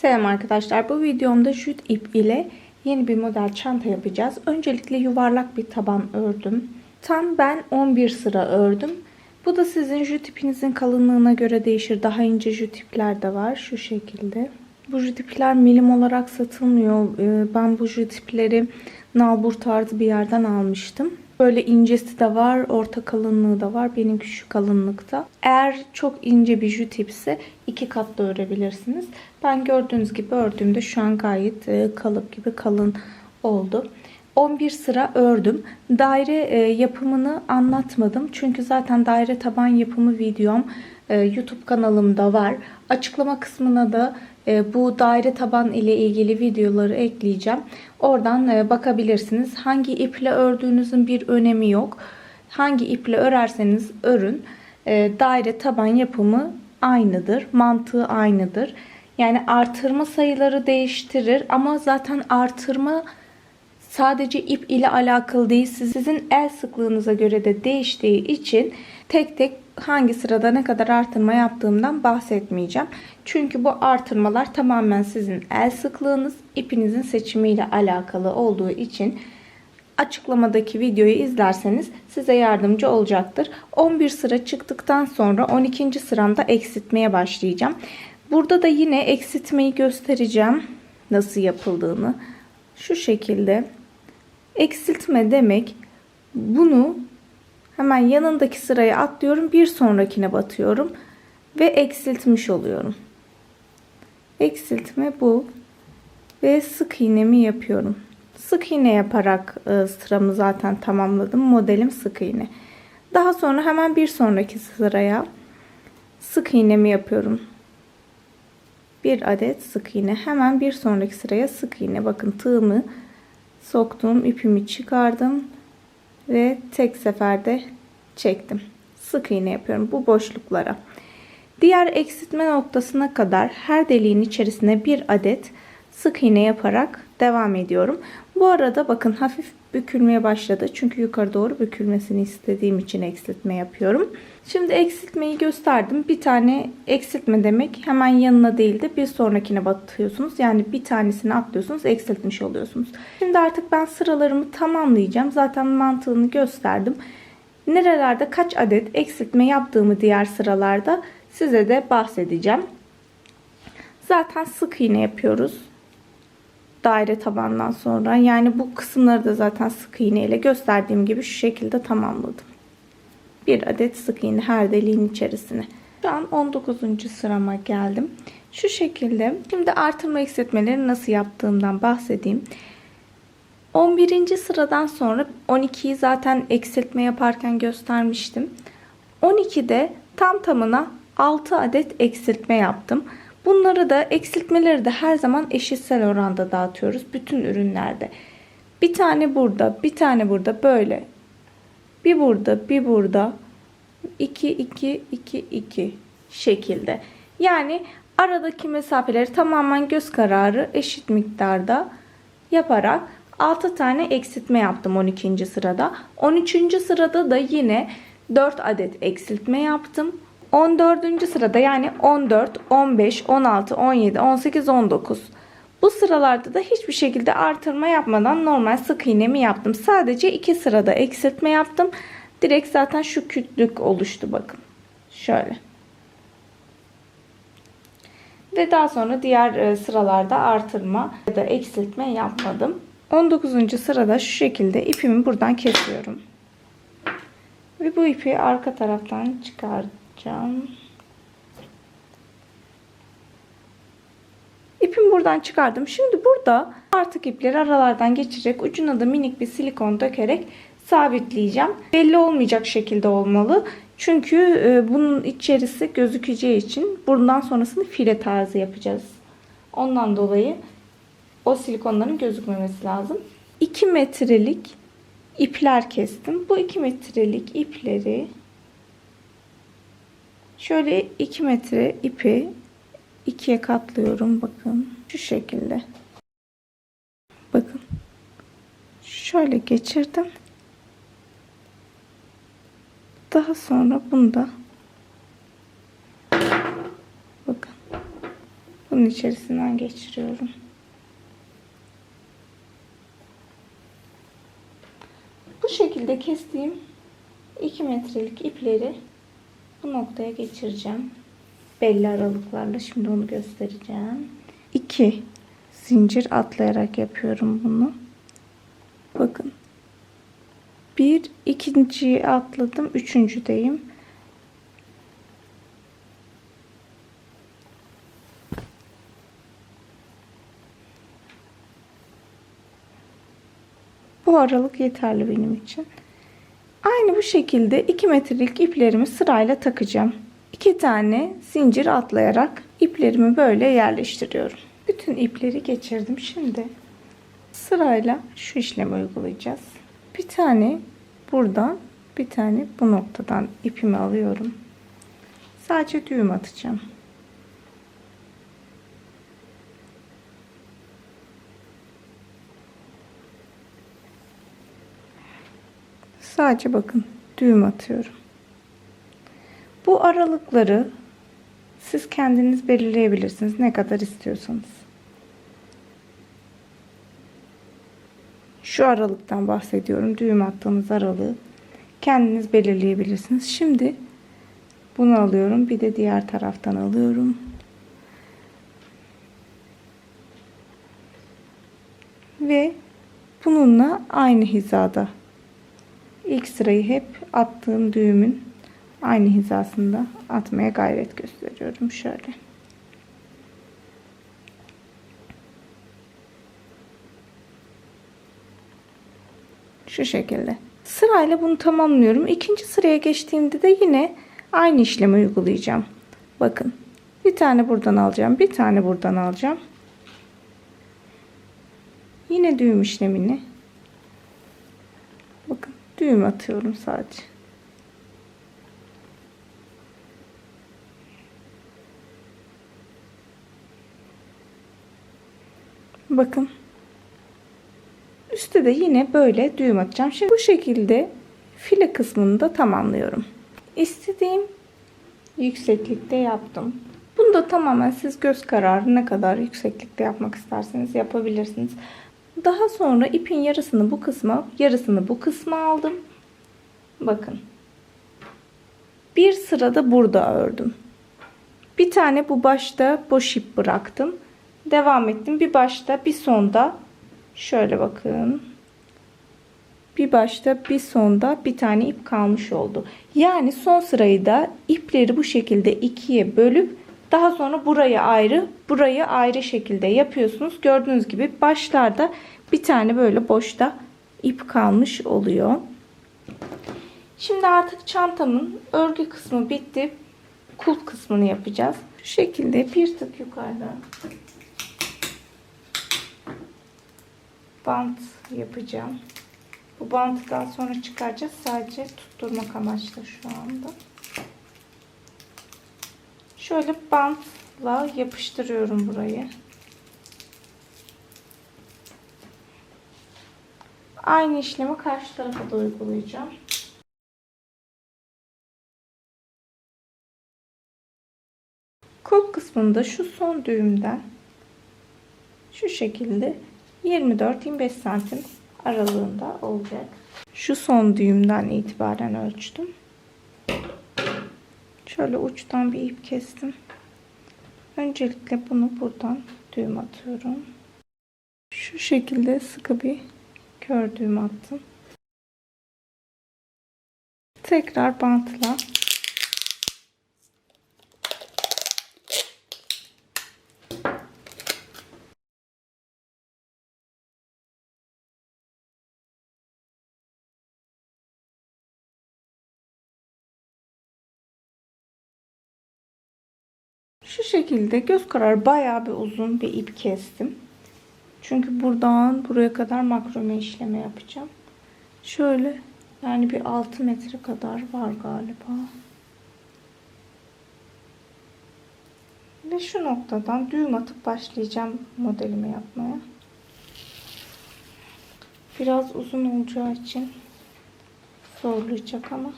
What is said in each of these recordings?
Selam arkadaşlar. Bu videomda jüt ip ile yeni bir model çanta yapacağız. Öncelikle yuvarlak bir taban ördüm. Tam ben 11 sıra ördüm. Bu da sizin jüt ipinizin kalınlığına göre değişir. Daha ince jüt ipler de var. Şu şekilde. Bu jüt ipler milim olarak satılmıyor. Ee, Ben bu jüt ipleri nalbur tarzı bir yerden almıştım. Böyle incesi de var, orta kalınlığı da var. Benimki şu kalınlıkta. Eğer çok ince bir jüt ipse iki kat da örebilirsiniz. Ben gördüğünüz gibi ördüğümde şu an gayet e, kalıp gibi kalın oldu. 11 sıra ördüm. Daire e, yapımını anlatmadım. Çünkü zaten daire taban yapımı videom e, YouTube kanalımda var. Açıklama kısmına da bu daire taban ile ilgili videoları ekleyeceğim. Oradan e, bakabilirsiniz. Hangi iple ördüğünüzün bir önemi yok. Hangi iple örerseniz örün. E, daire taban yapımı aynıdır. Mantığı aynıdır. Yani artırma sayıları değiştirir ama zaten artırma sadece ip ile alakalı değil. Sizin el sıklığınıza göre de değiştiği için tek tek hangi sırada ne kadar artırma yaptığımdan bahsetmeyeceğim. Çünkü bu artırmalar tamamen sizin el sıklığınız, ipinizin seçimiyle alakalı olduğu için açıklamadaki videoyu izlerseniz size yardımcı olacaktır. 11 sıra çıktıktan sonra 12. sıramda eksiltmeye başlayacağım. Burada da yine eksiltmeyi göstereceğim nasıl yapıldığını. Şu şekilde eksiltme demek bunu hemen yanındaki sıraya atlıyorum bir sonrakine batıyorum ve eksiltmiş oluyorum. Eksiltme bu ve sık iğnemi yapıyorum. Sık iğne yaparak e, sıramı zaten tamamladım. Modelim sık iğne. Daha sonra hemen bir sonraki sıraya sık iğnemi yapıyorum. Bir adet sık iğne. Hemen bir sonraki sıraya sık iğne. Bakın tığımı soktum, ipimi çıkardım ve tek seferde çektim. Sık iğne yapıyorum bu boşluklara. Diğer eksiltme noktasına kadar her deliğin içerisine bir adet sık iğne yaparak devam ediyorum. Bu arada bakın hafif bükülmeye başladı. Çünkü yukarı doğru bükülmesini istediğim için eksiltme yapıyorum. Şimdi eksiltmeyi gösterdim. Bir tane eksiltme demek hemen yanına değil de bir sonrakine batıyorsunuz. Yani bir tanesini atlıyorsunuz, eksiltmiş oluyorsunuz. Şimdi artık ben sıralarımı tamamlayacağım. Zaten mantığını gösterdim. Nerelerde kaç adet eksiltme yaptığımı diğer sıralarda size de bahsedeceğim. Zaten sık iğne yapıyoruz daire tabandan sonra. Yani bu kısımları da zaten sık iğne ile gösterdiğim gibi şu şekilde tamamladım. Bir adet sık iğne her deliğin içerisine. Şu an 19. sırama geldim. Şu şekilde şimdi artırma eksiltmeleri nasıl yaptığımdan bahsedeyim. 11. sıradan sonra 12'yi zaten eksiltme yaparken göstermiştim. 12'de tam tamına 6 adet eksiltme yaptım. Bunları da eksiltmeleri de her zaman eşitsel oranda dağıtıyoruz. Bütün ürünlerde. Bir tane burada, bir tane burada böyle. Bir burada, bir burada. 2, 2, 2, 2 şekilde. Yani aradaki mesafeleri tamamen göz kararı eşit miktarda yaparak 6 tane eksiltme yaptım 12. sırada. 13. sırada da yine 4 adet eksiltme yaptım. 14. sırada yani 14, 15, 16, 17, 18, 19. Bu sıralarda da hiçbir şekilde artırma yapmadan normal sık iğnemi yaptım. Sadece 2 sırada eksiltme yaptım. Direkt zaten şu kütlük oluştu bakın. Şöyle. Ve daha sonra diğer e, sıralarda artırma ya da eksiltme yapmadım. 19. sırada şu şekilde ipimi buradan kesiyorum. Ve bu ipi arka taraftan çıkaracağım. İpimi buradan çıkardım. Şimdi burada artık ipleri aralardan geçirerek ucuna da minik bir silikon dökerek sabitleyeceğim. Belli olmayacak şekilde olmalı. Çünkü e, bunun içerisi gözükeceği için bundan sonrasını file tarzı yapacağız. Ondan dolayı o silikonların gözükmemesi lazım. 2 metrelik ipler kestim. Bu 2 metrelik ipleri şöyle 2 metre ipi ikiye katlıyorum. Bakın şu şekilde. Bakın. Şöyle geçirdim. Daha sonra bunu da bakın bunun içerisinden geçiriyorum. Bu şekilde kestiğim 2 metrelik ipleri bu noktaya geçireceğim. Belli aralıklarla şimdi onu göstereceğim. 2 zincir atlayarak yapıyorum bunu. Bakın. Bir ikinciyi atladım. Üçüncüdeyim. Bu aralık yeterli benim için. Aynı bu şekilde 2 metrelik iplerimi sırayla takacağım. 2 tane zincir atlayarak iplerimi böyle yerleştiriyorum. Bütün ipleri geçirdim. Şimdi sırayla şu işlemi uygulayacağız. Bir tane buradan bir tane bu noktadan ipimi alıyorum. Sadece düğüm atacağım. Sadece bakın düğüm atıyorum. Bu aralıkları siz kendiniz belirleyebilirsiniz ne kadar istiyorsanız. Şu aralıktan bahsediyorum. Düğüm attığınız aralığı kendiniz belirleyebilirsiniz. Şimdi bunu alıyorum. Bir de diğer taraftan alıyorum. Ve bununla aynı hizada ilk sırayı hep attığım düğümün aynı hizasında atmaya gayret gösteriyorum şöyle. Şu şekilde. Sırayla bunu tamamlıyorum. İkinci sıraya geçtiğimde de yine aynı işlemi uygulayacağım. Bakın. Bir tane buradan alacağım. Bir tane buradan alacağım. Yine düğüm işlemini. Düğüm atıyorum sadece. Bakın. Üste de yine böyle düğüm atacağım. Şimdi bu şekilde file kısmını da tamamlıyorum. İstediğim yükseklikte yaptım. Bunu da tamamen siz göz kararı ne kadar yükseklikte yapmak isterseniz yapabilirsiniz. Daha sonra ipin yarısını bu kısma, yarısını bu kısma aldım. Bakın. Bir sırada burada ördüm. Bir tane bu başta boş ip bıraktım. Devam ettim. Bir başta bir sonda şöyle bakın. Bir başta bir sonda bir tane ip kalmış oldu. Yani son sırayı da ipleri bu şekilde ikiye bölüp daha sonra burayı ayrı, burayı ayrı şekilde yapıyorsunuz. Gördüğünüz gibi başlarda bir tane böyle boşta ip kalmış oluyor. Şimdi artık çantamın örgü kısmı bitti. Kulp kısmını yapacağız. Şu şekilde bir tık yukarıdan bant yapacağım. Bu bantı daha sonra çıkaracağız. Sadece tutturmak amaçlı şu anda. Şöyle bantla yapıştırıyorum burayı. Aynı işlemi karşı tarafa da uygulayacağım. Kol kısmında şu son düğümden şu şekilde 24-25 santim aralığında olacak. Şu son düğümden itibaren ölçtüm. Şöyle uçtan bir ip kestim. Öncelikle bunu buradan düğüm atıyorum. Şu şekilde sıkı bir kör düğüm attım. Tekrar bantla Şu şekilde göz kararı bayağı bir uzun bir ip kestim. Çünkü buradan buraya kadar makrome işleme yapacağım. Şöyle yani bir 6 metre kadar var galiba. Ve şu noktadan düğüm atıp başlayacağım modelimi yapmaya. Biraz uzun olacağı için zorlayacak ama.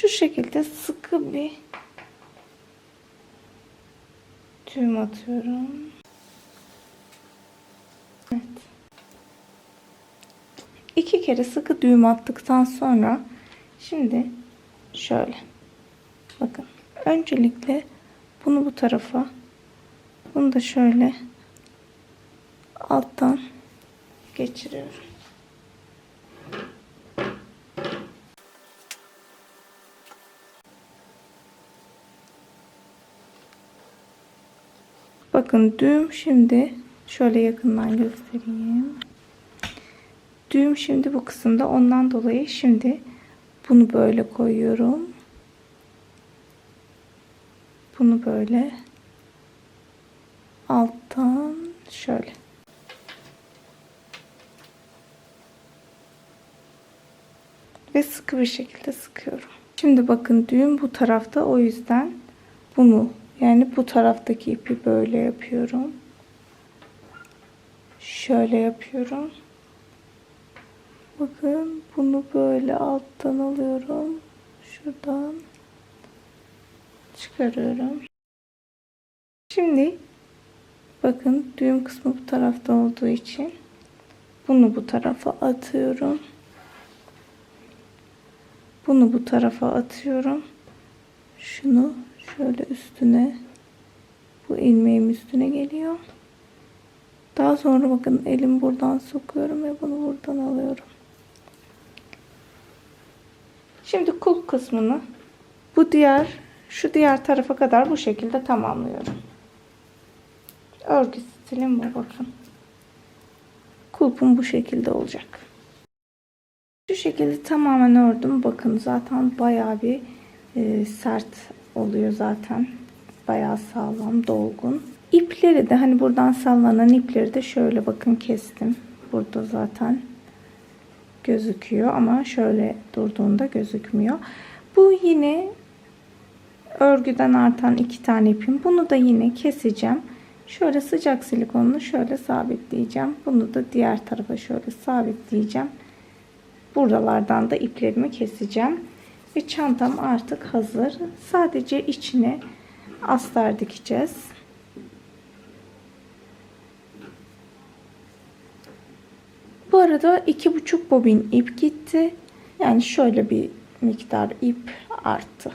şu şekilde sıkı bir tüm atıyorum. Evet. İki kere sıkı düğüm attıktan sonra şimdi şöyle bakın öncelikle bunu bu tarafa bunu da şöyle alttan geçiriyorum. Bakın düğüm şimdi şöyle yakından göstereyim. Düğüm şimdi bu kısımda ondan dolayı şimdi bunu böyle koyuyorum. Bunu böyle alttan şöyle. Ve sıkı bir şekilde sıkıyorum. Şimdi bakın düğüm bu tarafta o yüzden bunu yani bu taraftaki ipi böyle yapıyorum. Şöyle yapıyorum. Bakın bunu böyle alttan alıyorum. Şuradan çıkarıyorum. Şimdi bakın düğüm kısmı bu tarafta olduğu için bunu bu tarafa atıyorum. Bunu bu tarafa atıyorum. Şunu şöyle üstüne bu ilmeğim üstüne geliyor. Daha sonra bakın elim buradan sokuyorum ve bunu buradan alıyorum. Şimdi kulp kısmını bu diğer şu diğer tarafa kadar bu şekilde tamamlıyorum. Örgü stilim bu bakın. Kulpum bu şekilde olacak. Şu şekilde tamamen ördüm. Bakın zaten bayağı bir e, sert oluyor zaten. Bayağı sağlam, dolgun. İpleri de hani buradan sallanan ipleri de şöyle bakın kestim. Burada zaten gözüküyor ama şöyle durduğunda gözükmüyor. Bu yine örgüden artan iki tane ipim. Bunu da yine keseceğim. Şöyle sıcak silikonunu şöyle sabitleyeceğim. Bunu da diğer tarafa şöyle sabitleyeceğim. Buralardan da iplerimi keseceğim. Ve çantam artık hazır. Sadece içine astar dikeceğiz. Bu arada iki buçuk bobin ip gitti. Yani şöyle bir miktar ip arttı.